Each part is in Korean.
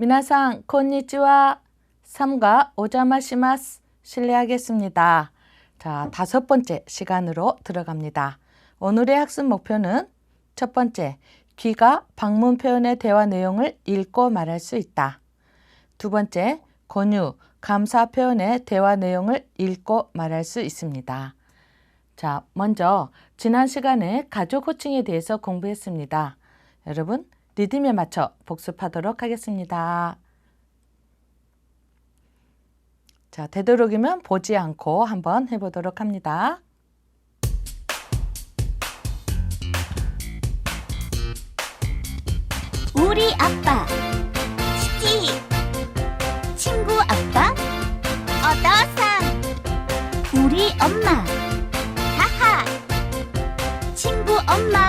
미나상 콘니치와 삼가 오자마시마스 실례하겠습니다. 자, 다섯 번째 시간으로 들어갑니다. 오늘의 학습 목표는 첫 번째, 귀가 방문 표현의 대화 내용을 읽고 말할 수 있다. 두 번째, 권유, 감사 표현의 대화 내용을 읽고 말할 수 있습니다. 자, 먼저 지난 시간에 가족 호칭에 대해서 공부했습니다. 여러분, 리듬에 맞춰 복습하도록 하겠습니다. 자, 되도록이면 보지 않고 한번 해보도록 합니다. 우리 아빠 스티 친구 아빠 어떠상 우리 엄마 하하 친구 엄마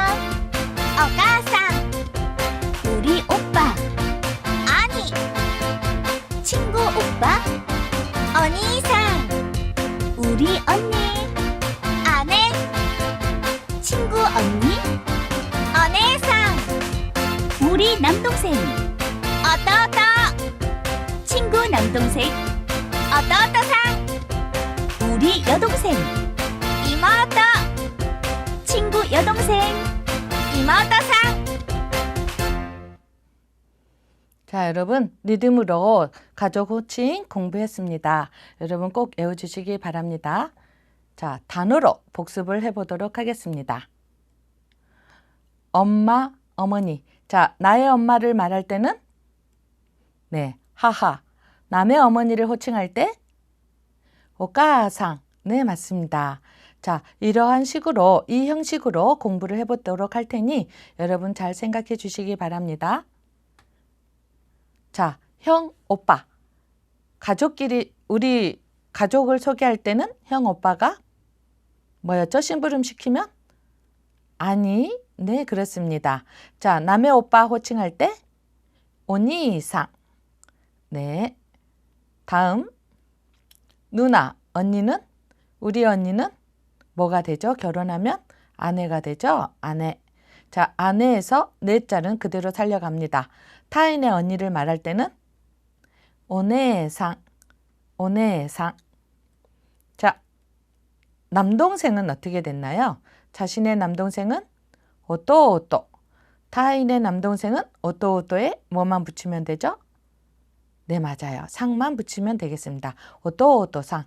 여동생 이모어떠 친구 여동생 이모어떠상 자, 여러분, 리듬으로 가족 호칭 공부했습니다. 여러분 꼭 외워주시기 바랍니다. 자, 단어로 복습을 해보도록 하겠습니다. 엄마, 어머니. 자, 나의 엄마를 말할 때는 네, 하하. 남의 어머니를 호칭할 때 오까상. 네, 맞습니다. 자, 이러한 식으로 이 형식으로 공부를 해보도록 할 테니 여러분 잘 생각해 주시기 바랍니다. 자, 형, 오빠. 가족끼리 우리 가족을 소개할 때는 형, 오빠가 뭐였죠? 심부름 시키면? 아니, 네, 그렇습니다. 자, 남의 오빠 호칭할 때 오니상. 네. 다음 누나, 언니는 우리 언니는 뭐가 되죠? 결혼하면 아내가 되죠? 아내. 자, 아내에서 네 자는 그대로 살려갑니다. 타인의 언니를 말할 때는 오네상, 오네상. 자, 남동생은 어떻게 됐나요? 자신의 남동생은 오또오또. 타인의 남동생은 오또오또에 뭐만 붙이면 되죠? 네, 맞아요. 상만 붙이면 되겠습니다. 오또오또상.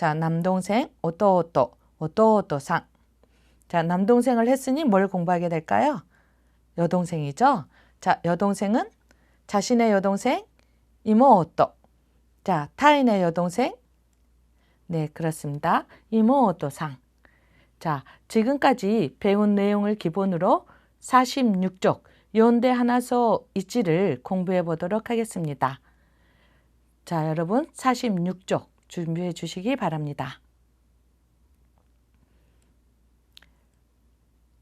자, 남동생 오또오또, 오또오또상. 자, 남동생을 했으니 뭘 공부하게 될까요? 여동생이죠? 자, 여동생은 자신의 여동생 이모오또. 자, 타인의 여동생 네, 그렇습니다. 이모오또상. 자, 지금까지 배운 내용을 기본으로 46쪽 연대 하나서 이치를 공부해 보도록 하겠습니다. 자, 여러분 46쪽 준비해 주시기 바랍니다.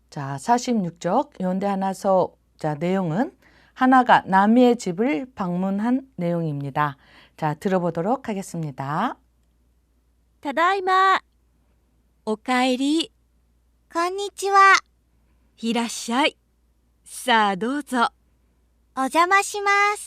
자, 46쪽 연대 하나서 자, 내용은 하나가 남이의 집을 방문한 내용입니다. 자, 들어보도록 하겠습니다. ただいまおかえりこんにちはいらっしゃいさあどうぞお邪魔します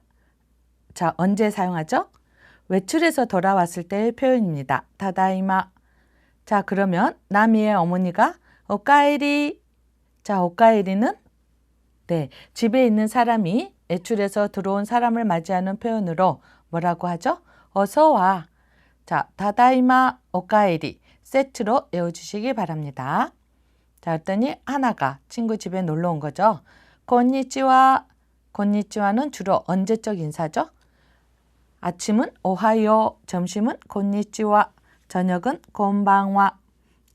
자, 언제 사용하죠? 외출해서 돌아왔을 때의 표현입니다. 다다이마. 자, 그러면 나미의 어머니가 오카에리. 자, 오카에리는 네, 집에 있는 사람이 외출해서 들어온 사람을 맞이하는 표현으로 뭐라고 하죠? 어서 와. 자, 다다이마 오카에리 세트로 외워주시기 바랍니다. 자, 그랬더니 하나가 친구 집에 놀러 온 거죠. 곤니찌와 곤니찌와는 주로 언제적 인사죠? 아침은 오하요, 점심은 곤니찌와, 저녁은 곤방와.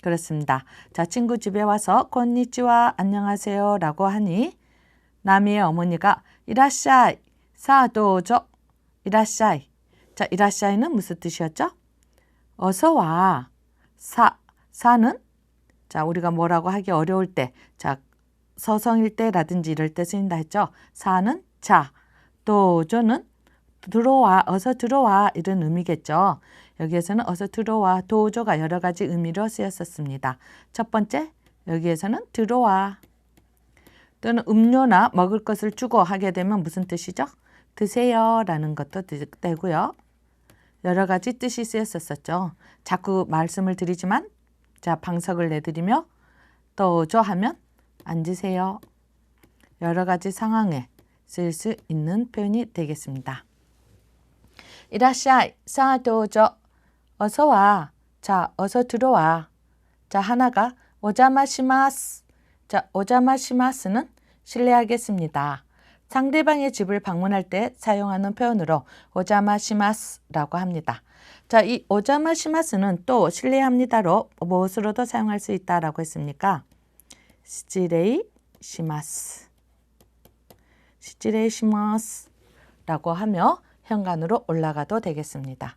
그렇습니다. 자, 친구 집에 와서 곤니찌와 안녕하세요 라고 하니 나미의 어머니가 이라샤이, 사 도저, 이라샤이. 자, 이라샤이는 무슨 뜻이었죠? 어서 와. 사, 사는 자, 우리가 뭐라고 하기 어려울 때, 자, 서성일 때라든지 이럴 때 쓰인다 했죠. 사는 자, 도저는 들어와, 어서 들어와 이런 의미겠죠. 여기에서는 어서 들어와, 도저가 여러 가지 의미로 쓰였었습니다. 첫 번째, 여기에서는 들어와. 또는 음료나 먹을 것을 주고 하게 되면 무슨 뜻이죠? 드세요 라는 것도 되고요. 여러 가지 뜻이 쓰였었죠. 자꾸 말씀을 드리지만 자 방석을 내드리며 또저 하면 앉으세요. 여러 가지 상황에 쓸 수 있는 표현이 되겠습니다. 이라샤이 사도저 어서 와. 자 어서 들어와. 자 하나가 오자마시마스. 자 오자마시마스는 실례하겠습니다. 상대방의 집을 방문할 때 사용하는 표현으로 오자마시마스라고 합니다. 자, 이 오자마시마스는 또 실례합니다로 무엇으로도 사용할 수 있다라고 했습니까? 시지레이 시마스. 시지레이 시마스라고 하며 현관으로 올라가도 되겠습니다.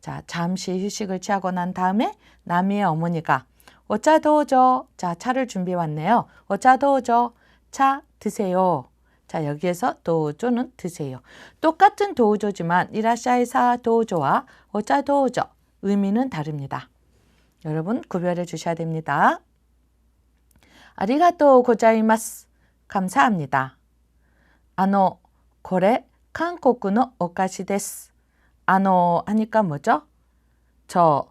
자, 잠시 휴식을 취하고 난 다음에 나미의 어머니가 오차 도우죠. 자, 차를 준비해 왔네요. 오차 도우죠. 차 드세요. 자, 여기에서 도우조는 드세요. 똑같은 도우조지만 이라샤이사 도우조와 오차 도우조 의미는 다릅니다. 여러분 구별해 주셔야 됩니다. 아리가또 고자이마스. 감사합니다. 아노 고레 한국의 오카시 데스. 아노 하니까 뭐죠? 저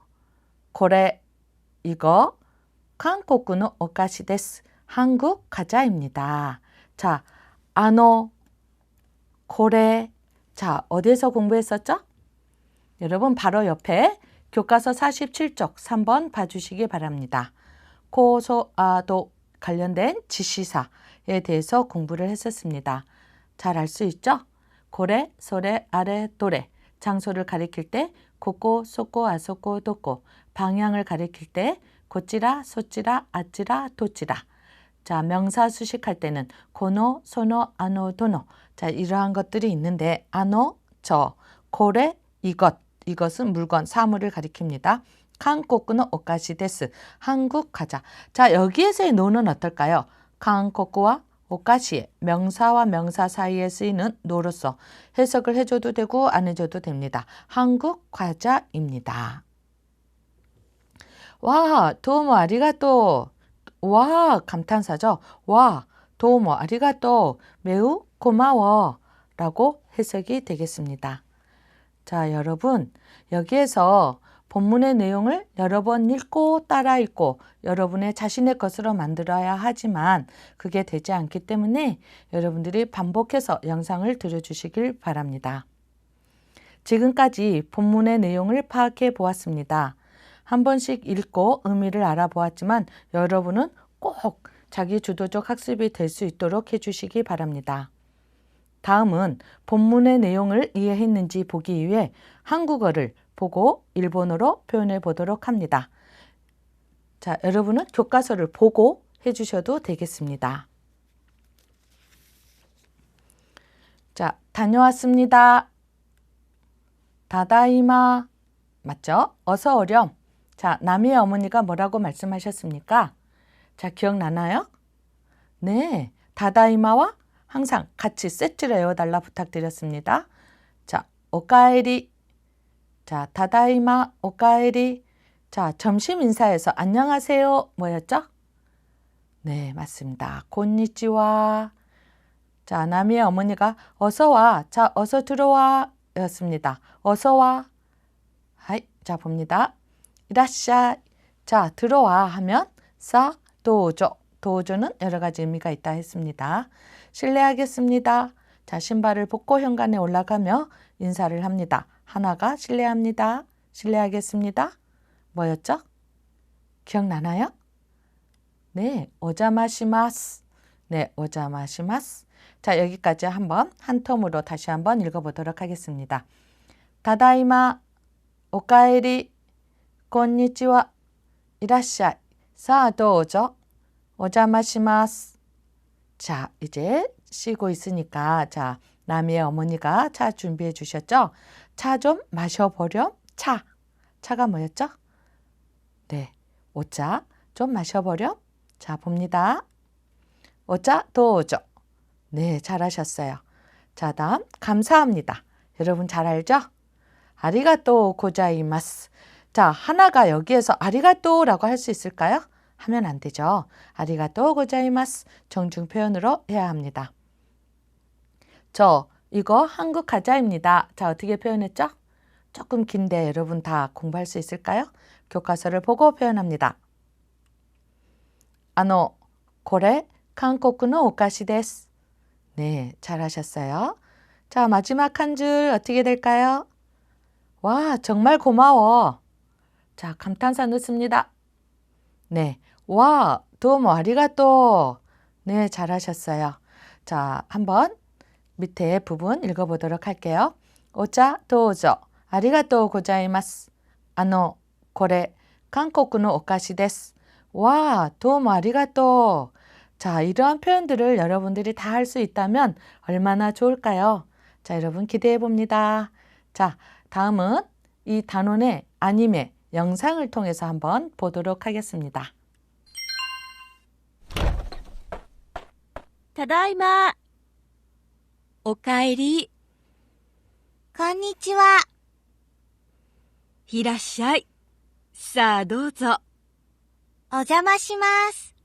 고레 이거 한국의 오카시 데스. 한국 과자입니다. 자, 아노, 고래. 자, 어디에서 공부했었죠? 여러분 바로 옆에 교과서 47쪽 3번 봐주시기 바랍니다. 고소아도 관련된 지시사에 대해서 공부를 했었습니다. 잘 알 수 있죠? 고래, 소래, 아래, 도래. 장소를 가리킬 때 고고, 소고, 아소고, 도고. 방향을 가리킬 때 고찌라, 소찌라, 아찌라, 도찌라. 자, 명사 수식할 때는 고노, 소노, 아노, 도노. 자, 이러한 것들이 있는데 아노, 저, 고래, 이것. 이것은 물건, 사물을 가리킵니다. 한국은 오카시 데스. 한국 과자. 자, 여기에서의 노는 어떨까요? 한국과 오카시의 명사와 명사 사이에 쓰이는 노로서 해석을 해줘도 되고 안 해줘도 됩니다. 한국 과자입니다. 와, 도모 아리가또. 와, 감탄사죠. 와, 도모 아리가또. 매우 고마워. 라고 해석이 되겠습니다. 자, 여러분, 여기에서 본문의 내용을 여러 번 읽고 따라 읽고 여러분의 자신의 것으로 만들어야 하지만 그게 되지 않기 때문에 여러분들이 반복해서 영상을 들어주시길 바랍니다. 지금까지 본문의 내용을 파악해 보았습니다. 한 번씩 읽고 의미를 알아보았지만 여러분은 꼭 자기 주도적 학습이 될 수 있도록 해주시기 바랍니다. 다음은 본문의 내용을 이해했는지 보기 위해 한국어를 보고 일본어로 표현해 보도록 합니다. 자, 여러분은 교과서를 보고 해주셔도 되겠습니다. 자, 다녀왔습니다. 다다이마. 맞죠? 어서 오렴. 자, 남이의 어머니가 뭐라고 말씀하셨습니까? 자, 기억나나요? 네, 다다이마와 항상 같이 세트를 외워달라 부탁드렸습니다. 자, 오카에리. 자, 다다이마, 오카에리. 자, 점심 인사에서 안녕하세요. 뭐였죠? 네, 맞습니다. 곤니치와. 자, 나미의 어머니가 어서 와. 자, 어서 들어와. 였습니다. 어서 와. 하이, 자, 봅니다. 이라샤. 자, 들어와 하면 사, 도조. 도조는 여러 가지 의미가 있다 했습니다. 실례하겠습니다. 자, 신발을 벗고 현관에 올라가며 인사를 합니다. 하나가 실례합니다. 실례하겠습니다. 뭐였죠? 기억나나요? 네, 오자마시마스. 네, 오자마시마스. 자, 여기까지 한번 한 텀으로 다시 한번 읽어보도록 하겠습니다. 다다이마, 오카에리, 곤니치와, 이라샤이, 사 도우조, 오자마시마스. 자, 이제 쉬고 있으니까 자 남이의 어머니가 차 준비해 주셨죠? 차 좀 마셔보렴. 차. 차가 뭐였죠? 네. 오차 좀 마셔보렴. 자 봅니다. 오차 도우죠. 네 잘하셨어요. 자 다음 감사합니다. 여러분 잘 알죠? 아리가또 고자이마스. 자 하나가 여기에서 아리가또라고 할 수 있을까요? 하면 안 되죠. 아리가또 고자이마스 정중 표현으로 해야 합니다. 저 이거 한국 가자입니다. 자, 어떻게 표현했죠? 조금 긴데 여러분 다 공부할 수 있을까요? 교과서를 보고 표현합니다. 아노, 고래, 한국의 오카시です. 네, 잘하셨어요. 자, 마지막 한 줄 어떻게 될까요? 와, 정말 고마워. 자, 감탄사 넣습니다. 네, 와, 도모 아리가또. 네, 잘하셨어요. 자, 한번 밑에 부분 읽어보도록 할게요. 오차 도우조 아리가또 고자이마스. 아노 고래 한국의 오카시です. 와, 도움 아리가또. 자, 이러한 표현들을 여러분들이 다 할 수 있다면 얼마나 좋을까요? 자, 여러분 기대해 봅니다. 자, 다음은 이 단원의 아님의 영상을 통해서 한번 보도록 하겠습니다. 다다이마 おかえり。こんにちは。いらっしゃい。さあどうぞ。お邪魔します。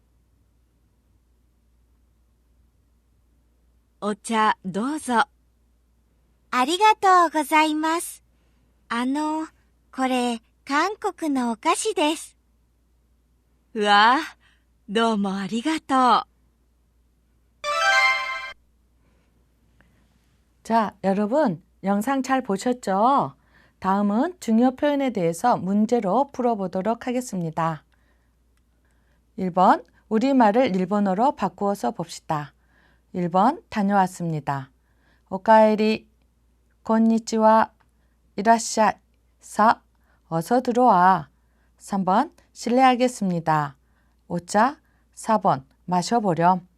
お茶どうぞ。ありがとうございます。あの、これ、韓国のお菓子です。うわあ、どうもありがとう。 자, 여러분 영상 잘 보셨죠? 다음은 중요 표현에 대해서 문제로 풀어보도록 하겠습니다. 1번 우리말을 일본어로 바꾸어서 봅시다. 1번 다녀왔습니다. 오카에리, 곤니치와, 이라샤, 사, 어서 들어와. 3번 실례하겠습니다. 오차, 4번 마셔보렴.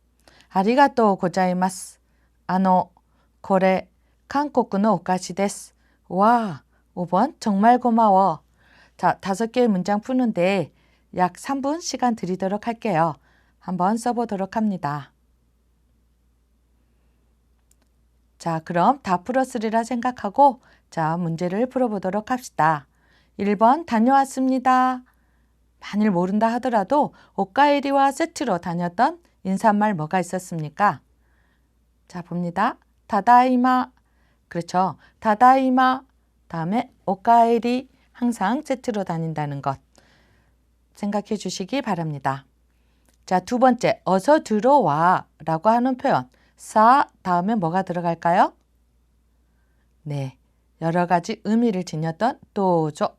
아리가또 고자이마스. 아노, 데스. 와, 5번 정말 고마워. 자, 다섯 개의 문장 푸는데 약 3분 시간 드리도록 할게요. 한번 써보도록 합니다. 자, 그럼 다 풀었으리라 생각하고 자, 문제를 풀어보도록 합시다. 1번 다녀왔습니다. 만일 모른다 하더라도 오카에리와 세트로 다녔던 인사말 뭐가 있었습니까? 자, 봅니다. 다다이마. 그렇죠. 다다이마. 다음에 오카에리. 항상 세트로 다닌다는 것. 생각해 주시기 바랍니다. 자, 두 번째. 어서 들어와. 라고 하는 표현. 사 다음에 뭐가 들어갈까요? 네. 여러 가지 의미를 지녔던 도조.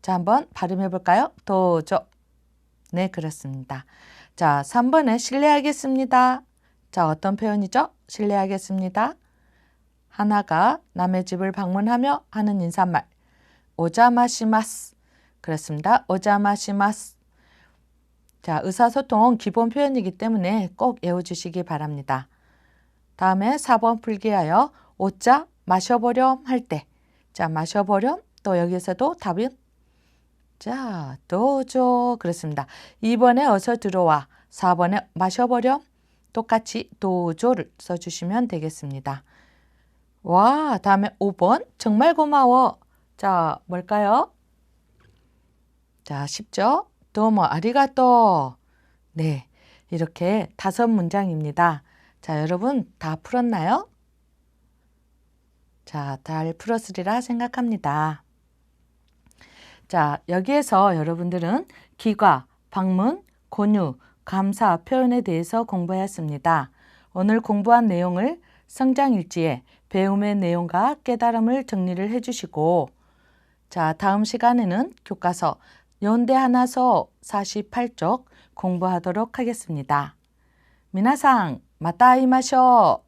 자, 한번 발음해 볼까요? 도조. 네, 그렇습니다. 자, 3번에 실례하겠습니다. 자, 어떤 표현이죠? 실례하겠습니다. 하나가 남의 집을 방문하며 하는 인사말. 오자마시마스. 그렇습니다. 오자마시마스. 자, 의사소통 기본 표현이기 때문에 꼭 외워주시기 바랍니다. 다음에 4번 풀기하여 오자 마셔보렴 할 때. 자, 마셔보렴. 또 여기서도 답은 자, 도저 그렇습니다. 2번에 어서 들어와. 4번에 마셔보렴. 똑같이 도조를 써주시면 되겠습니다. 와, 다음에 5번 정말 고마워. 자, 뭘까요? 자, 쉽죠? 도모 아리가또. 네, 이렇게 다섯 문장입니다. 자, 여러분 다 풀었나요? 자, 잘 풀었으리라 생각합니다. 자, 여기에서 여러분들은 기과, 방문, 권유, 감사 표현에 대해서 공부했습니다. 오늘 공부한 내용을 성장일지에 배움의 내용과 깨달음을 정리를 해주시고 자 다음 시간에는 교과서 연대 하나서 48쪽 공부하도록 하겠습니다. 미나상 마타 이마쇼